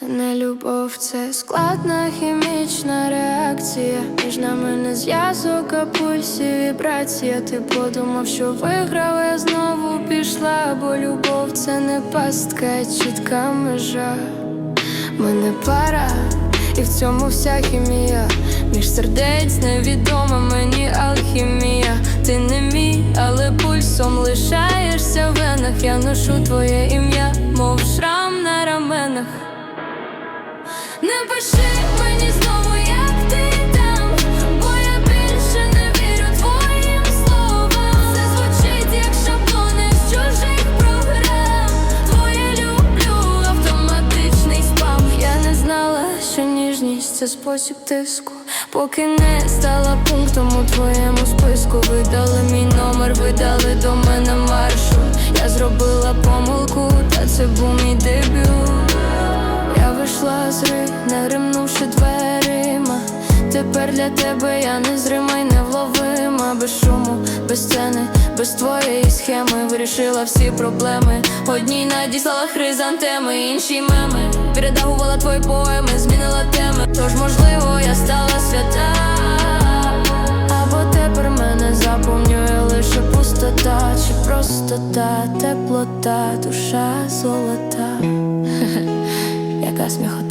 Це не любов, це складна хімічна реакція. Між нами не зв'язок, а пульсі вібрація. Ти подумав, що виграв, я знову пішла, бо любов це не пастка, а чітка межа. Ми не пара, і в цьому вся хімія. Між сердець невідома мені алхімія. Ти не мій, але пульсом лишаєшся в венах. Я ношу твоє ім'я, мов шрам на раменах. Не пиши мені знову, як ти там, бо я більше не вірю твоїм словам. Це звучить як шаблони з чужих програм. Твоє люблю, автоматичний спам. Я не знала, що ніжність це спосіб тиску. Поки не стала пунктом у твоєму списку. Видали мій номер, видали до мене маршрут. Я зробила помилку, та це був мій дебют. Гри, не гримнувши дверима. Тепер для тебе я незрима й невловима Без шуму, без сцени, без твоєї схеми Вирішила всі проблеми. Одній надіслала хризантеми, інші меми. Передавувала твої поеми, змінила теми. Тож, можливо, я стала свята. Або тепер мене заповнює лише пустота, чи просто та теплота, душа золота. Яка сміхота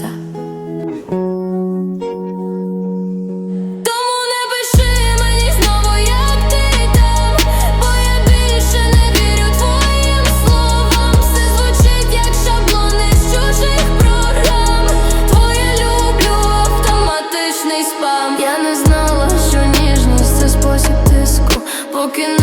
broken